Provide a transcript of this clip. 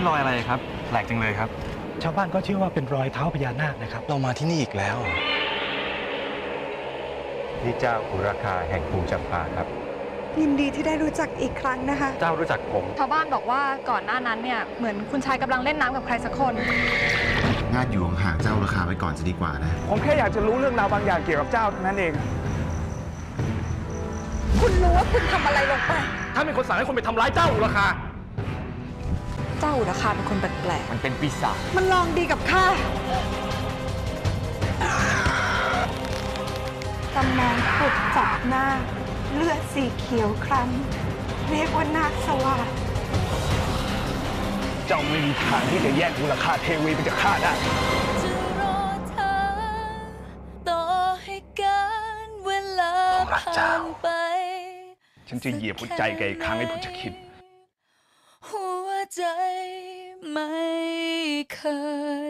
นี่รอยอะไรครับ แปลกจังเลยครับ ชาวบ้านก็เชื่อว่าเป็นรอยเท้าพญานาคนะครับ เรามาที่นี่อีกแล้ว นี่เจ้าอุราคาแห่งภูจำปาครับ ยินดีที่ได้รู้จักอีกครั้งนะคะ เจ้ารู้จักผม ชาวบ้านบอกว่าก่อนหน้านั้นเนี่ยเหมือนคุณชายกำลังเล่นน้ำกับใครสักคน งาดอยู่ห่างๆเจ้าราคาไว้ก่อนจะดีกว่านะ ผมแค่อยากจะรู้เรื่องราวบางอย่างเกี่ยวกับเจ้าเท่านั้นเอง คุณรู้ว่าคุณทำอะไรลงไปถ้ามีคนสั่งให้คนไปทำร้ายเจ้าอุราคาเจ้าอุราคาเป็นคนแปลกมันเป็นปีศาจๆมันลองดีกับข้าตำนานขุดจับหน้า เลือดสีเขียวคล้ำเรียกว่านาคสวาสเจ้าไม่มีทางที่จะแย่งมูลค่าเทวีไปจากข้าได้ จะรอเธอต่อให้การเวลาผ่านไป ฉันจะเหยียบหัวใจแกอีกครั้งให้พุทธคิด หัวใจ ไม่เคย